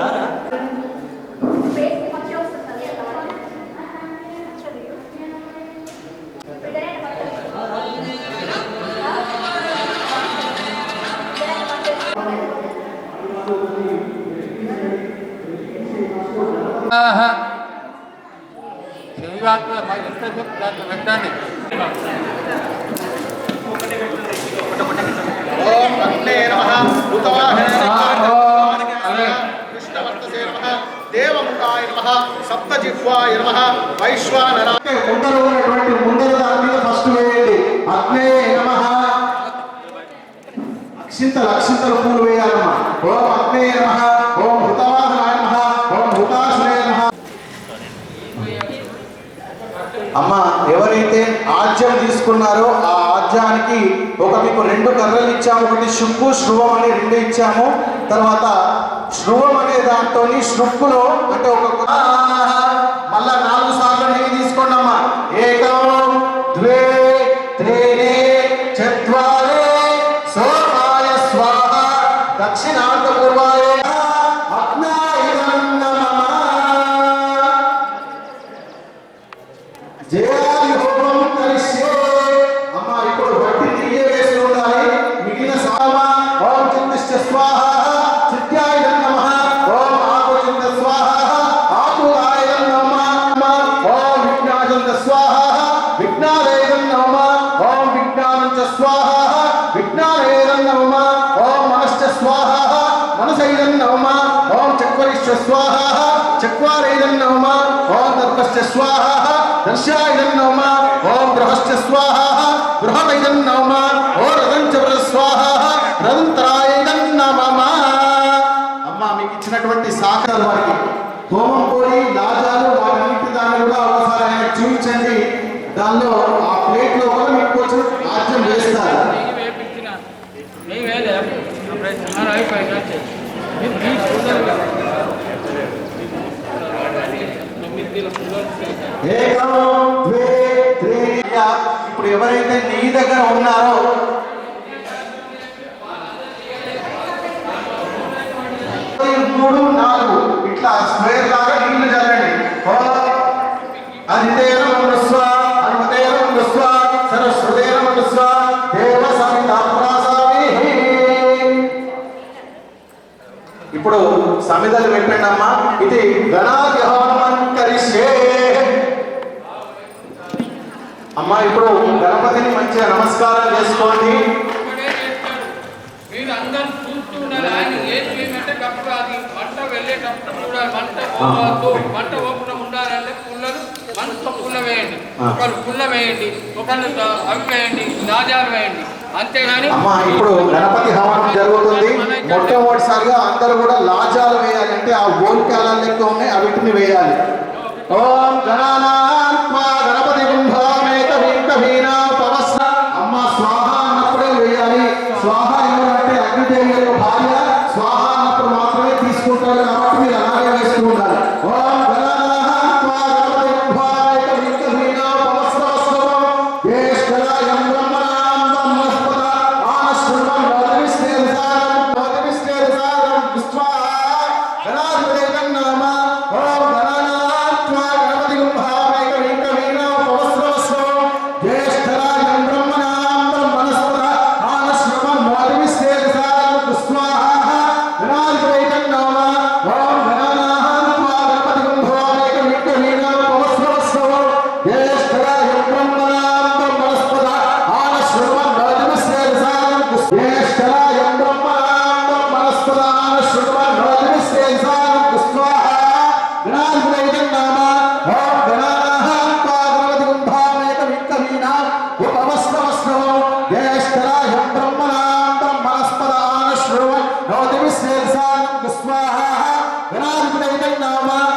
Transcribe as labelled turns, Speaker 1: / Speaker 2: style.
Speaker 1: Да, да. శనివారం మహిళ దాంట్లో పెట్టండి
Speaker 2: ఓం వందే నమ ఉతవాహన దేవముఖాయ నమ సప్తజిహ్వాయ నమ వైశ్వానర ముందర ఉన్నటువంటి ముందర దాని మీద ఫస్ట్ వేయండి. అగ్నే నమ. అక్షింతలు అక్షింతలు పూలు వేయాలమ్మా. ఓం అగ్నే నమ. ఆజ్యం తీసుకున్నారో ఆ ఆజ్యానికి ఒక మీకు రెండు కర్రలు ఇచ్చాము ఒకటి శుక్కు శృవం అని రెండు ఇచ్చాము. తర్వాత శృవం అనే దాంతో శృక్కులో అంటే ఒక మళ్ళా నాలుగు సార్లు నెయ్యి తీసుకోండమ్మా ఏకం ద్వే త్రీణి చత్వారే సోమాయ స్వాహ దక్షిణాంత పూర్వాయ విఘ్నాజంత స్వాహ విఘ్నాలయ నమః. ఓం విఘ్నానంచ స్వాహ విఘ్నాలయ నమః. ఓం మనశ్చ స్వాహ మనసైదం నమః. ఓం చక్వరిష్ట స్వాహ చక్వారైదం నమః. ఓం దర్పశ్చ స్వాహ దర్శాయుధం నమ. ఓం బృహశ్చ స్వాహ బృహదైదం దానిలో ఆ ప్లేట్ లోపల మీకు కొంచెం ఆజ్యం వేస్తారు. ఇప్పుడు ఎవరైతే నీ దగ్గర ఉన్నారో మూడు నాలుగు ఇట్లా స్క్వేర్ సమిదలు పెట్టండి అమ్మా ఇది కరిష్యే అమ్మా ఇప్పుడు గణపతిని మంచిగా నమస్కారం చేసుకోండి.
Speaker 1: పుల్ల వేయండి. ఒకరు పుల్ల వేయండి ఒకరు అవి వేయండి రాజాలు వేయండి.
Speaker 2: అమ్మా ఇప్పుడు గణపతి హవనం జరుగుతుంది. మొట్టమొదటిసారిగా అందరూ కూడా లాజాలు వేయాలి అంటే ఆ ఓల్కాల లెక్క ఉన్నాయి అవిటిని వేయాలి. ఓం గణానా గణాధిపతి నామ ఓం